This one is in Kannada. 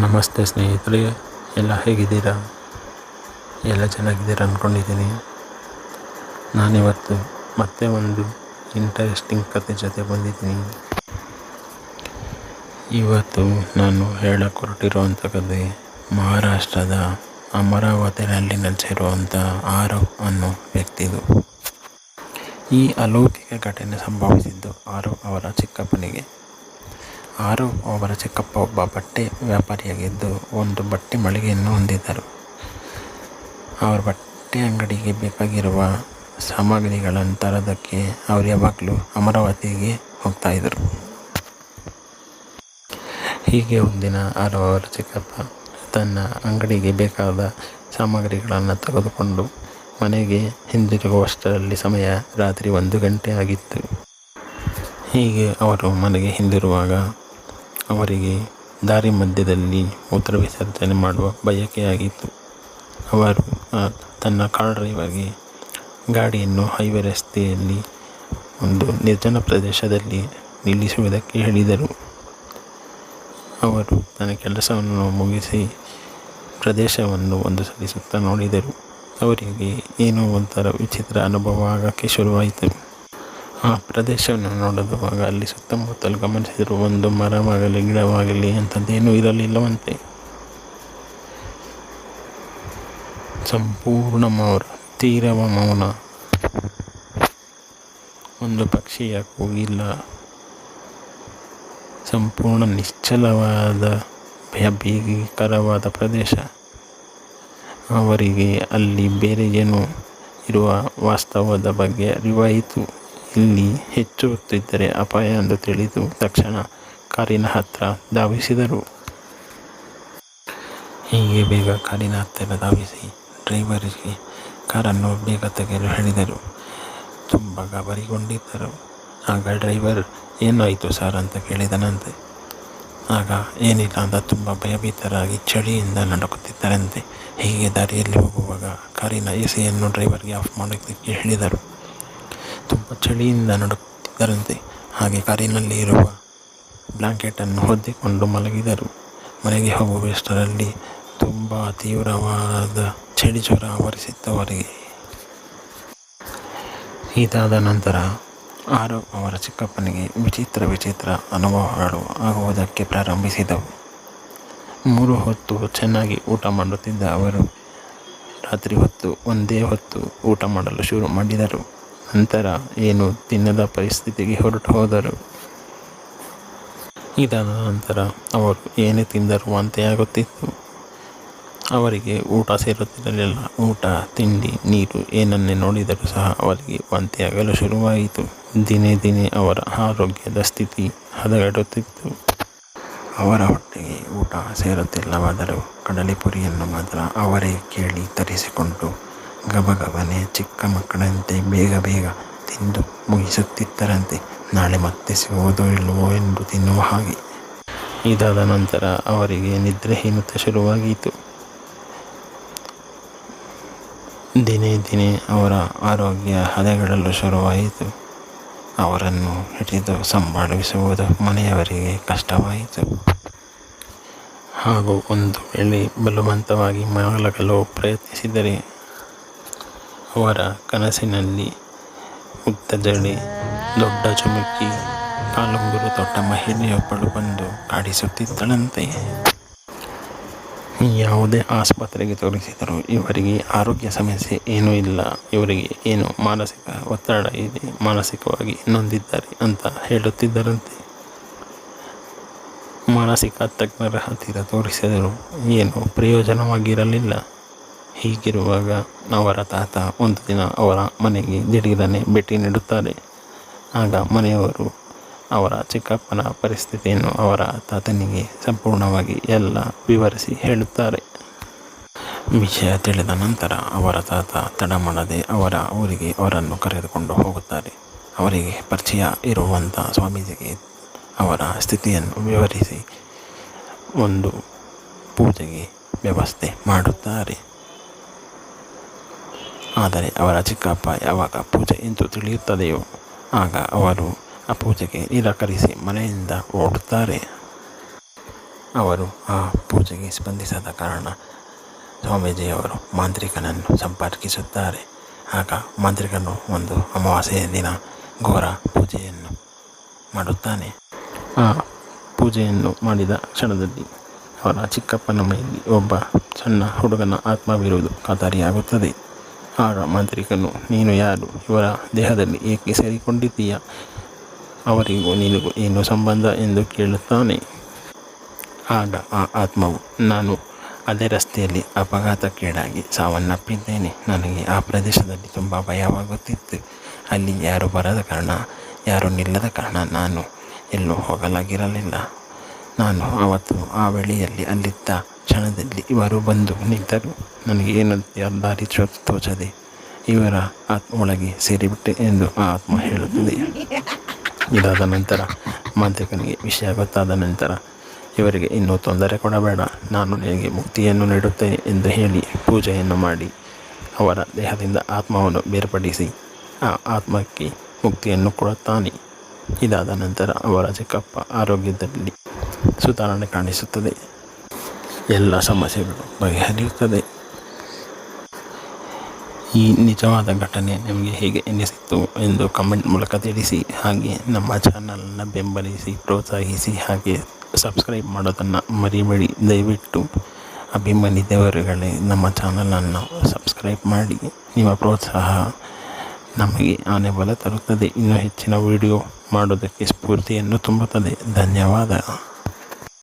ನಮಸ್ತೆ ಸ್ನೇಹಿತರೆ, ಎಲ್ಲ ಹೇಗಿದ್ದೀರಾ? ಎಲ್ಲ ಚೆನ್ನಾಗಿದ್ದೀರಾ ಅಂದ್ಕೊಂಡಿದ್ದೀನಿ ನಾನಿವತ್ತು ಮತ್ತೆ ಒಂದು ಇಂಟ್ರೆಸ್ಟಿಂಗ್ ಕತೆ ಜೊತೆ ಬಂದಿದ್ದೀನಿ. ಇವತ್ತು ನಾನು ಹೇಳಕ್ಕೆ ಹೊರಟಿರುವಂಥ ಕತೆ ಮಹಾರಾಷ್ಟ್ರದ ಅಮರಾವತಿನಲ್ಲಿ ನೆಲೆಸಿರುವಂಥ ಆರವ್ ಅನ್ನೋ ವ್ಯಕ್ತಿದು. ಈ ಅಲೌಕಿಕ ಘಟನೆ ಸಂಭವಿಸಿದ್ದು ಆರವ್ ಅವರ ಚಿಕ್ಕಪ್ಪನಿಗೆ. ಆರವ್ ಅವರ ಚಿಕ್ಕಪ್ಪ ಒಬ್ಬ ಬಟ್ಟೆ ವ್ಯಾಪಾರಿಯಾಗಿದ್ದು ಒಂದು ಬಟ್ಟೆ ಮಳಿಗೆಯನ್ನು ಹೊಂದಿದ್ದರು. ಅವರ ಬಟ್ಟೆ ಅಂಗಡಿಗೆ ಬೇಕಾಗಿರುವ ಸಾಮಗ್ರಿಗಳನ್ನು ತರೋದಕ್ಕೆ ಅವರು ಯಾವಾಗಲೂ ಅಮರಾವತಿಗೆ ಹೋಗ್ತಾಯಿದ್ರು ಹೀಗೆ ಒಂದಿನ ಆರು ಅವರ ಚಿಕ್ಕಪ್ಪ ತನ್ನ ಅಂಗಡಿಗೆ ಬೇಕಾದ ಸಾಮಗ್ರಿಗಳನ್ನು ತೆಗೆದುಕೊಂಡು ಮನೆಗೆ ಹಿಂದಿರುಗುವಷ್ಟರಲ್ಲಿ ಸಮಯ ರಾತ್ರಿ ಒಂದು ಗಂಟೆ ಆಗಿತ್ತು. ಹೀಗೆ ಅವರು ಮನೆಗೆ ಹಿಂದಿರುವಾಗ ಅವರಿಗೆ ದಾರಿ ಮಧ್ಯದಲ್ಲಿ ಮೂತ್ರ ವಿಸರ್ಜನೆ ಮಾಡುವ ಬಯಕೆಯಾಗಿತ್ತು. ಅವರು ತನ್ನ ಕಾರ್ ಡ್ರೈವರ್ಗೆ ಗಾಡಿಯನ್ನು ಹೈವೇ ರಸ್ತೆಯಲ್ಲಿ ಒಂದು ನಿರ್ಜನ ಪ್ರದೇಶದಲ್ಲಿ ನಿಲ್ಲಿಸುವುದಕ್ಕೆ ಹೇಳಿದರು. ಅವರು ತನ್ನ ಕೆಲಸವನ್ನು ಮುಗಿಸಿ ಪ್ರದೇಶವನ್ನು ಒಂದು ಸಲ ಸುತ್ತ ನೋಡಿದರು. ಅವರಿಗೆ ಏನೋ ಒಂಥರ ವಿಚಿತ್ರ ಅನುಭವ ಆಗೋಕ್ಕೆ ಶುರುವಾಯಿತು. ಆ ಪ್ರದೇಶವನ್ನು ನೋಡುವಾಗ ಅಲ್ಲಿ ಸುತ್ತಮುತ್ತಲು ಗಮನಿಸಿದರು ಒಂದು ಮರವಾಗಲಿ, ಗಿಡವಾಗಲಿ ಅಂಥದ್ದೇನೂ ಇರಲಿಲ್ಲವಂತೆ. ಸಂಪೂರ್ಣ ಮೌನ ತೀರವ ಮೌನ. ಒಂದು ಪಕ್ಷಿಯ ಕೂಗಿಲ್ಲ ಸಂಪೂರ್ಣ ನಿಶ್ಚಲವಾದ, ಭಯಭೀಕರವಾದ ಪ್ರದೇಶ. ಅವರಿಗೆ ಅಲ್ಲಿ ಬೇರೆ ಏನು ಇರುವ ವಾಸ್ತವದ ಬಗ್ಗೆ ಅರಿವಾಯಿತು. ಇಲ್ಲಿ ಹೆಚ್ಚು ಹೊತ್ತಿದ್ದರೆ ಅಪಾಯ ಎಂದು ತಿಳಿದು ತಕ್ಷಣ ಕಾರಿನ ಹತ್ತಿರ ಧಾವಿಸಿದರು. ಹೀಗೆ ಬೇಗ ಕಾರಿನ ಹತ್ತಿರ ಧಾವಿಸಿ ಡ್ರೈವರಿಗೆ ಕಾರನ್ನು ಬೇಗ ತೆಗೆಯಲು ಹೇಳಿದರು. ತುಂಬ ಗಾಬರಿಗೊಂಡಿದ್ದರು. ಆಗ ಡ್ರೈವರ್, ಏನಾಯಿತು ಸರ್? ಅಂತ ಕೇಳಿದನಂತೆ ಆಗ, ಏನಿಲ್ಲ ಅಂತ ತುಂಬ ಭಯಭೀತರಾಗಿ ಚಳಿಯಿಂದ ನಡುಕುತ್ತಿದ್ದರಂತೆ. ಹೀಗೆ ದಾರಿಯಲ್ಲಿ ಹೋಗುವಾಗ ಕಾರಿನ ಎ ಸಿಯನ್ನು ಡ್ರೈವರ್ಗೆ ಆಫ್ ಮಾಡೋದಕ್ಕೆ ಹೇಳಿದರು. ತುಂಬ ಚಳಿಯಿಂದ ನಡುತ್ತಿದ್ದರಂತೆ ಹಾಗೆ ಕಾರಿನಲ್ಲಿ ಇರುವ ಬ್ಲಾಂಕೆಟನ್ನು ಹೊದ್ದಿಕೊಂಡು ಮಲಗಿದರು. ಮನೆಗೆ ಹೋಗುವಷ್ಟರಲ್ಲಿ ತುಂಬ ತೀವ್ರವಾದ ಚಳಿ ಜ್ವರ ಆವರಿಸಿತ್ತು ಅವರಿಗೆ ಇದಾದ ನಂತರ ಆರು ಅವರ ಚಿಕ್ಕಪ್ಪನಿಗೆ ವಿಚಿತ್ರ ವಿಚಿತ್ರ ಅನುಭವಗಳು ಆಗುವುದಕ್ಕೆ ಪ್ರಾರಂಭಿಸಿದವು. ಮೂರು ಹೊತ್ತು ಚೆನ್ನಾಗಿ ಊಟ ಮಾಡುತ್ತಿದ್ದ ಅವರು ರಾತ್ರಿ ಹೊತ್ತು ಒಂದೇ ಹೊತ್ತು ಊಟ ಮಾಡಲು ಶುರು ಮಾಡಿದರು. ನಂತರ ಏನು ತಿನ್ನದ ಪರಿಸ್ಥಿತಿಗೆ ಹೊರಟು ಹೋದರು. ಇದಾದ ನಂತರ ಅವರು ಏನೇ ತಿಂದರೂ ಆಗುತ್ತಿತ್ತು ಅವರಿಗೆ ಊಟ ಸೇರುತ್ತಿರಲಿಲ್ಲ. ಊಟ, ತಿಂಡಿ, ನೀರು ಏನನ್ನೇ ನೋಡಿದರೂ ಸಹ ಅವರಿಗೆ ವಾಂತಿಯಾಗಲು ಶುರುವಾಯಿತು. ದಿನೇ ದಿನೇ ಅವರ ಆರೋಗ್ಯದ ಸ್ಥಿತಿ ಹದಗೆಡುತ್ತಿತ್ತು. ಅವರ ಹೊಟ್ಟೆಗೆ ಊಟ ಸೇರುತ್ತಿಲ್ಲವಾದರೂ ಕಡಲೆಪುರಿಯನ್ನು ಮಾತ್ರ ಅವರೇ ಕೇಳಿ ತರಿಸಿಕೊಂಡು ಗಬಗಬನೆ ಚಿಕ್ಕ ಮಕ್ಕಳಂತೆ ಬೇಗ ಬೇಗ ತಿಂದು ಮುಗಿಸುತ್ತಿದ್ದರಂತೆ. ನಾಳೆ ಮತ್ತೆ ಸಿಗುವುದೋ ಇಲ್ಲವೋ ಎಂದು ತಿನ್ನುವ ಹಾಗೆ. ಇದಾದ ನಂತರ ಅವರಿಗೆ ನಿದ್ರೆಹೀನತೆ ಶುರುವಾಗಿತ್ತು. ದಿನೇ ದಿನೇ ಅವರ ಆರೋಗ್ಯ ಹದಗಳಲ್ಲು ಶುರುವಾಯಿತು. ಅವರನ್ನು ಹಿಡಿದು ಸಂಭಾಳಿಸುವುದು ಮನೆಯವರಿಗೆ ಕಷ್ಟವಾಯಿತು. ಹಾಗೂ ಒಂದು ವೇಳೆ ಬಲವಂತವಾಗಿ ಮಲಗಲು ಪ್ರಯತ್ನಿಸಿದರೆ ಅವರ ಕನಸಿನಲ್ಲಿ ಮುಕ್ತದಳೆ ದೊಡ್ಡ ಚುಮುಕಿ ಕಾಲುಂಗುರು ದೊಡ್ಡ ಮಹಿಳೆಯೊಬ್ಬಳು ಬಂದು ಕಾಡಿಸುತ್ತಿದ್ದಳಂತೆ. ಯಾವುದೇ ಆಸ್ಪತ್ರೆಗೆ ತೋರಿಸಿದರೂ ಇವರಿಗೆ ಆರೋಗ್ಯ ಸಮಸ್ಯೆ ಏನೂ ಇಲ್ಲ. ಇವರಿಗೆ ಏನು ಮಾನಸಿಕ ಒತ್ತಡ ಇದೆ, ಮಾನಸಿಕವಾಗಿ ನೊಂದಿದ್ದಾರೆ ಅಂತ ಹೇಳುತ್ತಿದ್ದರಂತೆ. ಮಾನಸಿಕ ತಜ್ಞರ ಹತ್ತಿರ ತೋರಿಸಿದರೂ ಏನು ಪ್ರಯೋಜನವಾಗಿರಲಿಲ್ಲ. ಹೀಗಿರುವಾಗ ಅವರ ತಾತ ಒಂದು ದಿನ ಅವರ ಮನೆಗೆ ದಿಢೀರನೆ ಭೇಟಿ ನೀಡುತ್ತಾರೆ. ಆಗ ಮನೆಯವರು ಅವರ ಚಿಕ್ಕಪ್ಪನ ಪರಿಸ್ಥಿತಿಯನ್ನು ಅವರ ತಾತನಿಗೆ ಸಂಪೂರ್ಣವಾಗಿ ಎಲ್ಲ ವಿವರಿಸಿ ಹೇಳುತ್ತಾರೆ. ವಿಷಯ ತಿಳಿದ ನಂತರ ಅವರ ತಾತ ತಡ ಮಾಡದೆ ಅವರ ಊರಿಗೆ ಅವರನ್ನು ಕರೆದುಕೊಂಡು ಹೋಗುತ್ತಾರೆ. ಅವರಿಗೆ ಪರಿಚಯ ಇರುವಂಥ ಸ್ವಾಮೀಜಿಗೆ ಅವರ ಸ್ಥಿತಿಯನ್ನು ವಿವರಿಸಿ ಒಂದು ಪೂಜೆಗೆ ವ್ಯವಸ್ಥೆ ಮಾಡುತ್ತಾರೆ. ಆದರೆ ಅವರ ಚಿಕ್ಕಪ್ಪ ಯಾವಾಗ ಪೂಜೆ ಎಂದು ತಿಳಿಯುತ್ತದೆಯೋ ಆಗ ಅವರು ಆ ಪೂಜೆಗೆ ನಿರಾಕರಿಸಿ ಮನೆಯಿಂದ ಓಡುತ್ತಾರೆ. ಅವರು ಆ ಪೂಜೆಗೆ ಸ್ಪಂದಿಸದ ಕಾರಣ ಸ್ವಾಮೀಜಿಯವರು ಮಾಂತ್ರಿಕನನ್ನು ಸಂಪರ್ಕಿಸುತ್ತಾರೆ. ಆಗ ಮಾಂತ್ರಿಕನು ಒಂದು ಅಮಾವಾಸ್ಯೆಯ ದಿನ ಘೋರ ಪೂಜೆಯನ್ನು ಮಾಡುತ್ತಾನೆ. ಆ ಪೂಜೆಯನ್ನು ಮಾಡಿದ ಕ್ಷಣದಲ್ಲಿ ಅವರ ಚಿಕ್ಕಪ್ಪನ ಮೈಲಿ ಒಬ್ಬ ಸಣ್ಣ ಹುಡುಗನ ಆತ್ಮವಿರುವುದು ಖಾತರಿಯಾಗುತ್ತದೆ ಆಗ ಮಾಂತ್ರಿಕನು, ನೀನು ಯಾರು? ಇವರ ದೇಹದಲ್ಲಿ ಏಕೆ ಸೇರಿಕೊಂಡಿದ್ದೀಯ? ಅವರಿಗೂ ನಿನಗೂ ಏನು ಸಂಬಂಧ ಎಂದು ಕೇಳುತ್ತಾನೆ. ಆಗ ಆ ಆತ್ಮವು, ನಾನು ಅದೇ ರಸ್ತೆಯಲ್ಲಿ ಅಪಘಾತಕ್ಕೀಡಾಗಿ ಸಾವನ್ನಪ್ಪಿದ್ದೇನೆ. ನನಗೆ ಆ ಪ್ರದೇಶದಲ್ಲಿ ತುಂಬ ಭಯವಾಗುತ್ತಿತ್ತು. ಅಲ್ಲಿ ಯಾರು ಬರದ ಕಾರಣ, ಯಾರು ನಿಲ್ಲದ ಕಾರಣ ನಾನು ಎಲ್ಲೂ ಹೋಗಲಾಗಿರಲಿಲ್ಲ. ನಾನು ಆವತ್ತು ಆ ವೇಳೆಯಲ್ಲಿ ಅಲ್ಲಿದ್ದ ಕ್ಷಣದಲ್ಲಿ ಇವರು ಬಂದು ನಿಂತರು. ನನಗೆ ಏನು ದಾರಿ ತೋಚದೆ ಇವರ ಆತ್ಮ ಒಳಗೆ ಸೇರಿಬಿಟ್ಟೆ ಎಂದು ಆ ಆತ್ಮ ಹೇಳುತ್ತದೆ. ಇದಾದ ನಂತರ ಮಾಂತ್ರಿಕನಿಗೆ ವಿಷಯ ಗೊತ್ತಾದ ನಂತರ ಇವರಿಗೆ ಇನ್ನೂ ತೊಂದರೆ ಕೊಡಬೇಡ, ನಾನು ನಿನಗೆ ಮುಕ್ತಿಯನ್ನು ನೀಡುತ್ತೇನೆ ಎಂದು ಹೇಳಿ ಪೂಜೆಯನ್ನು ಮಾಡಿ ಅವರ ದೇಹದಿಂದ ಆತ್ಮವನ್ನು ಬೇರ್ಪಡಿಸಿ ಆ ಆತ್ಮಕ್ಕೆ ಮುಕ್ತಿಯನ್ನು ಕೊಡುತ್ತಾನೆ. ಇದಾದ ನಂತರ ಅವರ ಚಿಕ್ಕಪ್ಪ ಆರೋಗ್ಯದಲ್ಲಿ ಸುಧಾರಣೆ ಕಾಣಿಸುತ್ತದೆ. ಎಲ್ಲ ಸಮಸ್ಯೆಗಳು ಬಗೆಹರಿಯುತ್ತದೆ. ಈ ನಿಜವಾದ ಘಟನೆ ನಿಮಗೆ ಹೇಗೆ ಎನಿಸಿತು ಎಂದು ಕಮೆಂಟ್ ಮೂಲಕ ತಿಳಿಸಿ. ಹಾಗೆ ನಮ್ಮ ಚಾನಲನ್ನು ಬೆಂಬಲಿಸಿ, ಪ್ರೋತ್ಸಾಹಿಸಿ ಹಾಗೆ ಸಬ್ಸ್ಕ್ರೈಬ್ ಮಾಡೋದನ್ನು ಮರಿಬೇಡಿ. ದಯವಿಟ್ಟು ಅಭಿಮಾನಿ ದೇವರುಗಳೇ, ನಮ್ಮ ಚಾನಲನ್ನು ಸಬ್ಸ್ಕ್ರೈಬ್ ಮಾಡಿ. ನಿಮ್ಮ ಪ್ರೋತ್ಸಾಹ ನಮಗೆ ಆನೆ ಬಲ ತರುತ್ತದೆ. ಇನ್ನೂ ಹೆಚ್ಚಿನ ವಿಡಿಯೋ ಮಾಡೋದಕ್ಕೆ ಸ್ಫೂರ್ತಿಯನ್ನು ತುಂಬುತ್ತದೆ. ಧನ್ಯವಾದ.